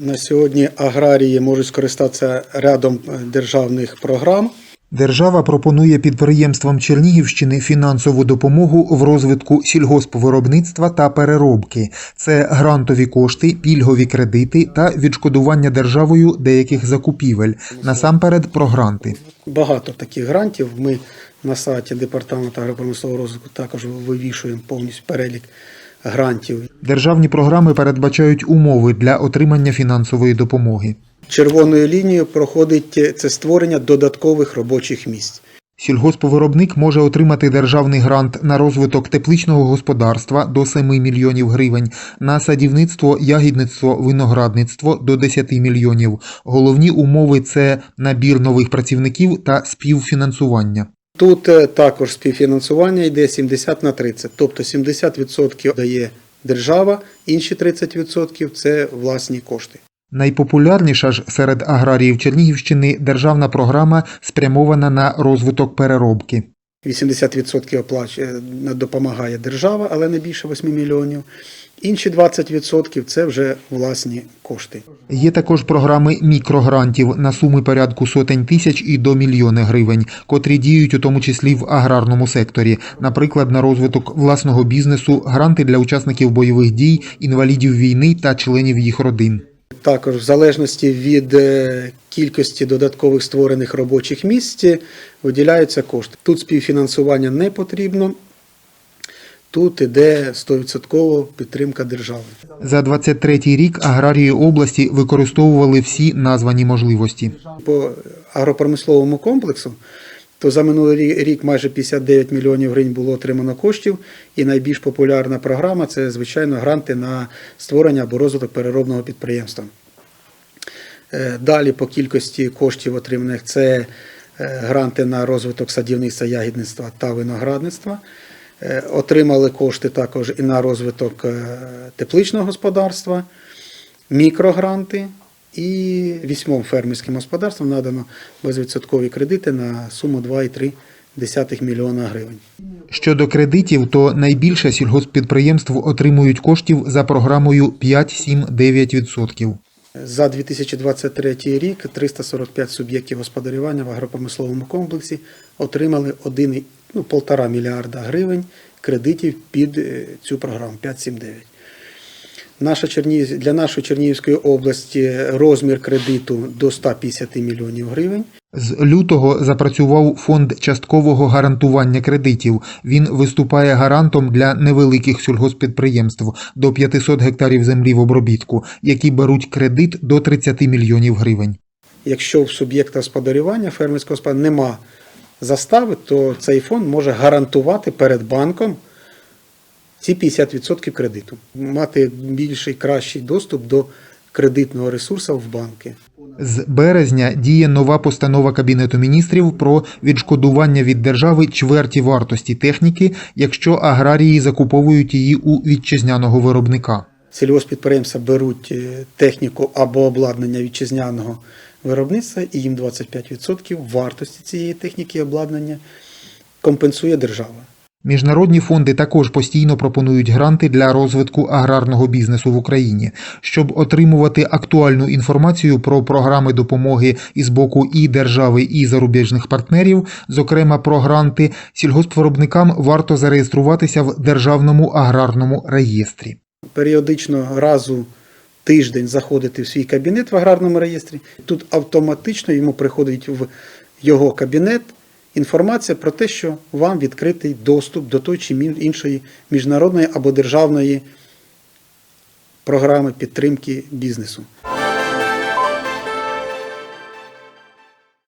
На сьогодні аграрії можуть скористатися рядом е, державних програм. Держава пропонує підприємствам Чернігівщини фінансову допомогу в розвитку сільгоспвиробництва та переробки. Це грантові кошти, пільгові кредити та відшкодування державою деяких закупівель. Насамперед про гранти. Багато таких грантів. Ми на сайті Департаменту агропромислового розвитку також вивішуємо повністю перелік грантів. Державні програми передбачають умови для отримання фінансової допомоги. Червоною лінією проходить е, це створення додаткових робочих місць. Сільгоспвиробник може отримати державний грант на розвиток тепличного господарства до 7 мільйонів гривень, на садівництво, ягідництво, виноградництво до 10 мільйонів. Головні умови це набір нових працівників та співфінансування. Тут е, також співфінансування йде 70 на 30, тобто 70% дає держава, інші 30% це власні кошти. Найпопулярніша ж серед аграріїв Чернігівщини державна програма спрямована на розвиток переробки. 80% оплачує, е, допомагає держава, але не більше 8 мільйонів. Інші 20% це вже власні кошти. Є також програми мікрогрантів на суми порядку сотень тисяч і до мільйони гривень, котрі діють у тому числі в аграрному секторі, наприклад, на розвиток власного бізнесу, гранти для учасників бойових дій, інвалідів війни та членів їх родин. Також в залежності від е, кількості додаткових створених робочих місць виділяються кошти. Тут співфінансування не потрібно. Тут іде 100% підтримка держави. За 23-й рік аграрії області використовували всі названі можливості. По агропромисловому комплексу, то за минулий рік майже 59 мільйонів гривень було отримано коштів. І найбільш популярна програма це, звичайно, гранти на створення або розвиток переробного підприємства. Е, Далі по кількості коштів отриманих це е, гранти на розвиток садівництва, ягідництва та виноградництва. Е, Отримали кошти також і на розвиток е, тепличного господарства, мікрогранти і вісьмом фермерським господарствам надано безвідсоткові кредити на суму 2,3 мільйона гривень. Щодо кредитів, то найбільше сільгосппідприємств отримують коштів за програмою 5-7-9%. За 2023 рік 345 суб'єктів господарювання в агропромисловому комплексі отримали 1, ну, 1,5 мільярда гривень кредитів під е, цю програму 579. Наша Чернігів, для нашої Чернігівської області розмір кредиту до 150 мільйонів гривень. З лютого запрацював фонд часткового гарантування кредитів. Він виступає гарантом для невеликих сільгосппідприємств до 500 гектарів землі в обробітку, які беруть кредит до 30 мільйонів гривень. Якщо в суб'єкта господарювання фермерського господарства нема застави, то цей фонд може гарантувати перед банком ці 50% кредиту, мати більший кращий доступ до кредитного ресурсу в банки. З березня діє нова постанова Кабінету міністрів про відшкодування від держави чверті вартості техніки, якщо аграрії закуповують її у вітчизняного виробника. Сільгоспідприємства беруть е, техніку або обладнання вітчизняного виробництва, і їм 25% вартості цієї техніки і обладнання компенсує держава. Міжнародні фонди також постійно пропонують гранти для розвитку аграрного бізнесу в Україні. Щоб отримувати актуальну інформацію про програми допомоги із боку і держави, і зарубіжних партнерів, зокрема про гранти, сільгоспвиробникам варто зареєструватися в Державному аграрному реєстрі. періодично разу тиждень заходити в свій кабінет в аграрному реєстрі. Тут автоматично йому приходить в його кабінет інформація про те, що вам відкритий доступ до той чи іншої міжнародної або державної програми підтримки бізнесу.